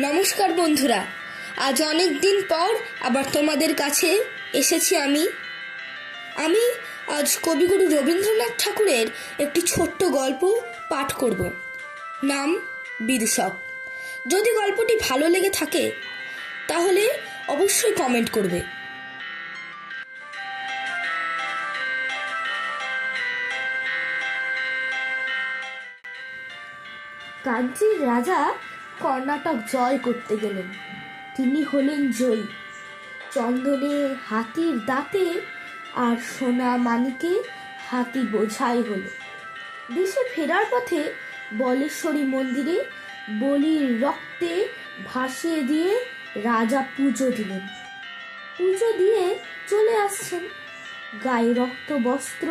নমস্কার বন্ধুরা। আজ অনেক দিন পর আবার তোমাদের কাছে এসেছি আমি। আমি আজ কবিগুরু রবীন্দ্রনাথ ঠাকুরের একটি ছোট্ট গল্প পাঠ করব। নাম বিদূষক। যদি গল্পটি ভালো লেগে থাকে, তাহলে অবশ্যই কমেন্ট করবে। কাঞ্চির রাজা কর্ণাটক জয় করতে গেলেন। তিনি হলেন জয়ী। চন্দনে হাতির দাঁতে আর সোনা মানিকে হাতি বোঝাই হলো। দেশে ফেরার পথে বলেশ্বরী মন্দিরে বলির রক্তে ভাসিয়ে দিয়ে রাজা পুজো দিলেন। পুজো দিয়ে চলে আসছেন। গায়ে রক্ত, বস্ত্র,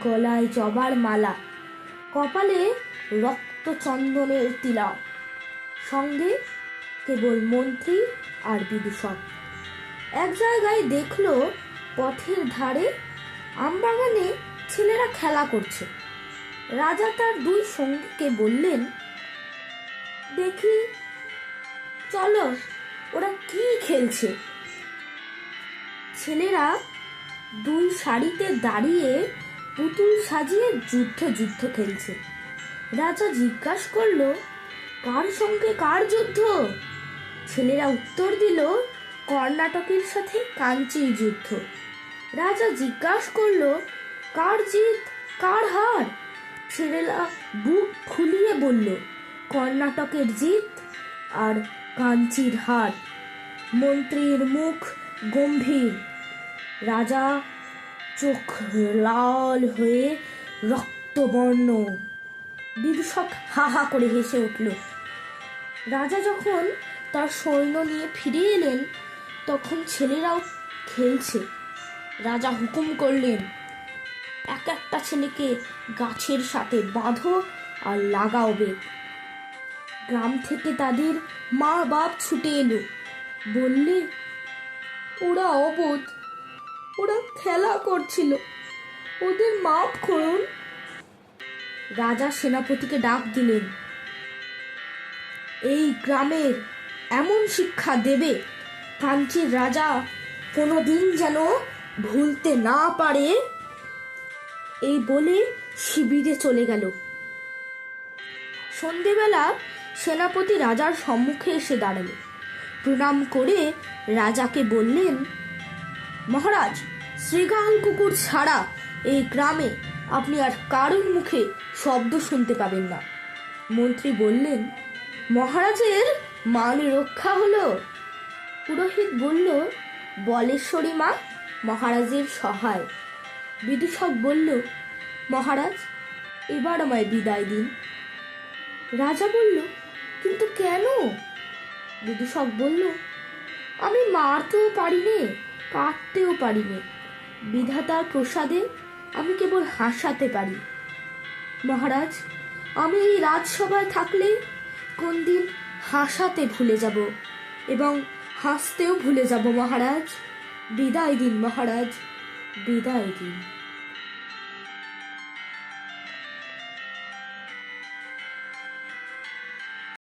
গলায় জবার মালা, কপালে রক্ত চন্দনের তিলক। সঙ্গে কেবল মন্ত্রী আর বিদূষক। এক জায়গায় দেখল পথের ধারে আমবাগানে ছেলেরা খেলা করছে। রাজা তার দুই সঙ্গীকে বললেন, দেখি, চলো, ওরা কি খেলছে? ছেলেরা দুই সারিতে দাঁড়িয়ে পুতুল সাজিয়ে যুদ্ধ যুদ্ধ খেলছে। রাজা জিজ্ঞাসা করল কার সঙ্গে কার যুদ্ধ? ছেলেরা উত্তর দিল, কর্ণাটকের সাথে কাঞ্চির যুদ্ধ। রাজা জিজ্ঞাসা করল, কার জিত, কার হার? ছেলেরা বুক খুলিয়ে বলল, কর্ণাটকের জিত আর কাঞ্চির হার। মন্ত্রীর মুখ গম্ভীর। রাজা চোখ লাল হয়ে রক্তবর্ণ। বিদূষক হা হা করে হেসে উঠল রাজা যখন তার সৈন্য নিয়ে ফিরে এলেন, তখন ছেলেরাও খেলছে। রাজা হুকুম করলেন, এক একটা ছেলেকে গাছের সাথে বাঁধো আর লাগাও বেগ। গ্রাম থেকে তাদের মা বাপ ছুটে এলো। বললে, ওরা অবোধ, ওরা খেলা করছিল, ওদের মাপ করুন। রাজা সেনাপতিকে ডাক দিলেন এই গ্রামের এমন শিক্ষা দেবে কাঞ্চির রাজা কোনোদিন যেন ভুলতে না পারে। এই বলে শিবিরে চলে গেল। সন্ধেবেলা সেনাপতি রাজার সম্মুখে এসে দাঁড়াল। প্রণাম করে রাজাকে বললেন, মহারাজ শ্রীগাল কুকুর ছাড়া এই গ্রামে আপনি আর কারোর মুখে শব্দ শুনতে পাবেন না। মন্ত্রী বললেন মহারাজের মান রক্ষা হলো। পুরোহিত বলল, বলেশ্বরী মা, মহারাজের সহায়। বিদূষক বলল, মহারাজ, এবার আমায় বিদায় দিন। রাজা বলল, কিন্তু কেন? বিদূষক বলল, আমি মারতেও পারি নে কাটতেও পারি নে বিধাতার প্রসাদে আমি কেবল হাসাতে পারি। মহারাজ, আমি এই রাজসভায় থাকলে কোন দিন হাসাতে ভুলে যাব এবং হাসতেও ভুলে যাব মহারাজ। বিদায় দিন মহারাজ। বিদায় দিন।